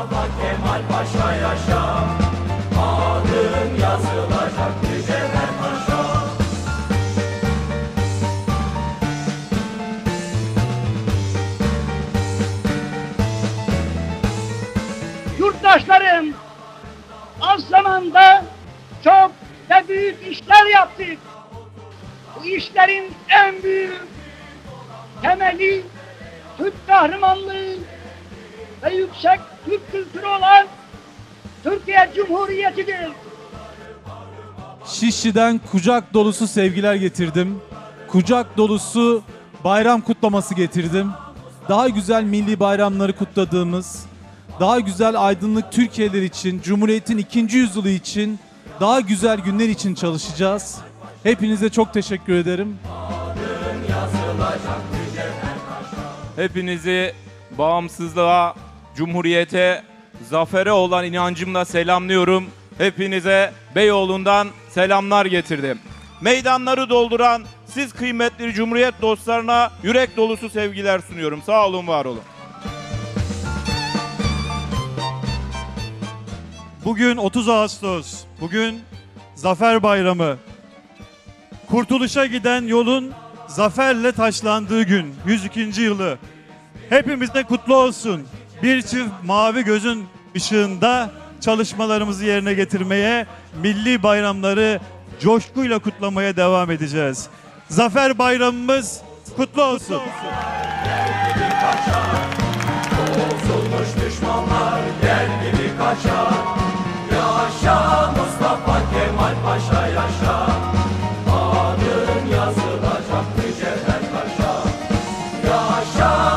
Mustafa Kemal Paşa yaşa Adın yazılacak mücevher taşa yurttaşlarım az zamanda çok ve büyük işler yaptık. Bu işlerin en büyük temeli Türk kahramanlığı ve yüksek Türk kültürü olan Türkiye Cumhuriyeti'dir. Şişli'den kucak dolusu sevgiler getirdim. Kucak dolusu bayram kutlaması getirdim. Daha güzel milli bayramları kutladığımız, daha güzel aydınlık Türkiye'ler için, Cumhuriyet'in ikinci yüzyılı için, daha güzel günler için çalışacağız. Hepinize çok teşekkür ederim. Hepinizi bağımsızlığa, cumhuriyete, zafere olan inancımla selamlıyorum. Hepinize Beyoğlu'ndan selamlar getirdim. Meydanları dolduran siz kıymetli Cumhuriyet dostlarına yürek dolusu sevgiler sunuyorum. Sağ olun, var olun. Bugün 30 Ağustos. Bugün Zafer Bayramı. Kurtuluşa giden yolun zaferle taşlandığı gün. 102. yılı. Hepimize kutlu olsun. Bir çift mavi gözün ışığında çalışmalarımızı yerine getirmeye, milli bayramları coşkuyla kutlamaya devam edeceğiz. Zafer Bayramımız kutlu olsun. Yaşa Mustafa Kemal Paşa yaşa. Adın yazılacak mücevher taşa. Yaşa